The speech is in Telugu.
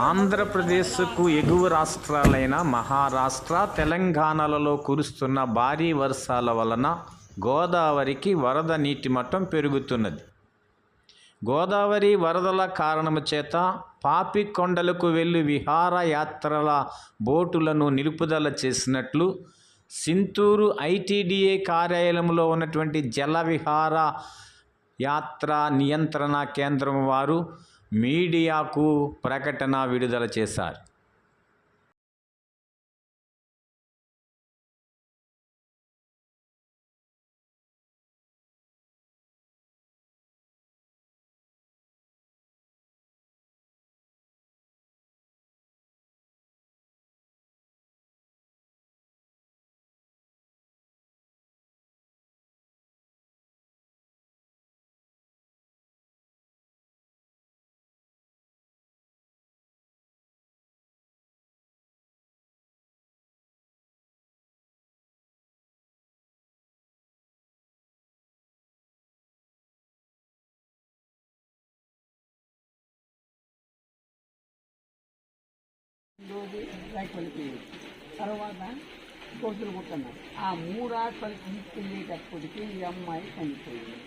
ఆంధ్రప్రదేశ్కు ఎగువ రాష్ట్రాలైన మహారాష్ట్ర తెలంగాణలలో కురుస్తున్న భారీ వర్షాల వలన గోదావరికి వరద నీటి మట్టం పెరుగుతున్నది. గోదావరి వరదల కారణము చేత పాపి కొండలకు వెళ్ళి విహారయాత్రల బోటులను నిలుపుదల చేసినట్లు సింతూరు ఐటీడీఏ కార్యాలయంలో ఉన్నటువంటి జల విహార యాత్ర నియంత్రణ కేంద్రం వారు మీడియాకు ప్రకటన విడుదల చేశారు. రోజు రైతు వెళ్ళిపోయింది తర్వాత కోతులు కొట్టున్నారు ఆ మూడు ఆటలు తీసుకెళ్ళేటప్పటికి ఈ అమ్మాయి చనిపోయింది.